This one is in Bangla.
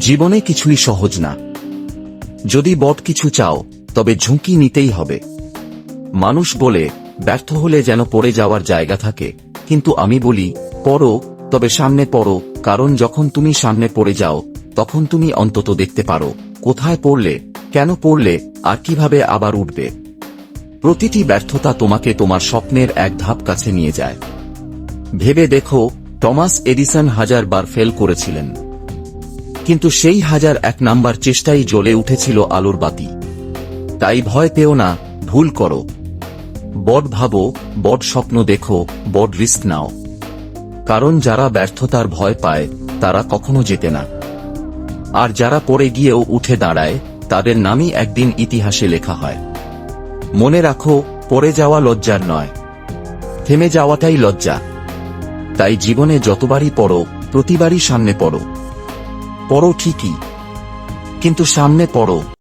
জীবনে কিছুই সহজ না। যদি বট কিছু চাও, তবে ঝুঁকি নিতেই হবে। মানুষ বলে, ব্যর্থ হলে যেন পড়ে যাওয়ার জায়গা থাকে। কিন্তু আমি বলি, পড়ো, তবে সামনে পড়ো, কারণ যখন তুমি সামনে পড়ে যাও, তখন তুমি অন্তত দেখতে পারো, কোথায় পড়লে, কেন পড়লে, আর কীভাবে আবার উঠবে। প্রতিটি ব্যর্থতা তোমাকে তোমার স্বপ্নের এক ধাপ কাছে নিয়ে যায়। ভেবে দেখো, টমাস এডিসন হাজার বার ফেল করেছিলেন। কিন্তু সেই হাজার এক নাম্বার চেষ্টাই জ্বলে উঠেছিল আলোর বাতি। তাই ভয় পেও না, ভুল করো। বড ভাবো বড স্বপ্ন দেখো বড রিস্ক নাও। কারণ যারা ব্যর্থতার ভয় পায়, তারা কখনো জেতে না। আর যারা পড়ে গিয়েও উঠে দাঁড়ায়, তাদের নামই একদিন ইতিহাসে লেখা হয়। মনে রাখো, পড়ে যাওয়া লজ্জার নয়। থেমে যাওয়াটাই লজ্জা। তাই জীবনে যতবারই পড়ো, প্রতিবারই সামনে পড়ো। পড়ো ঠিকই। কিন্তু সামনে পড়ো।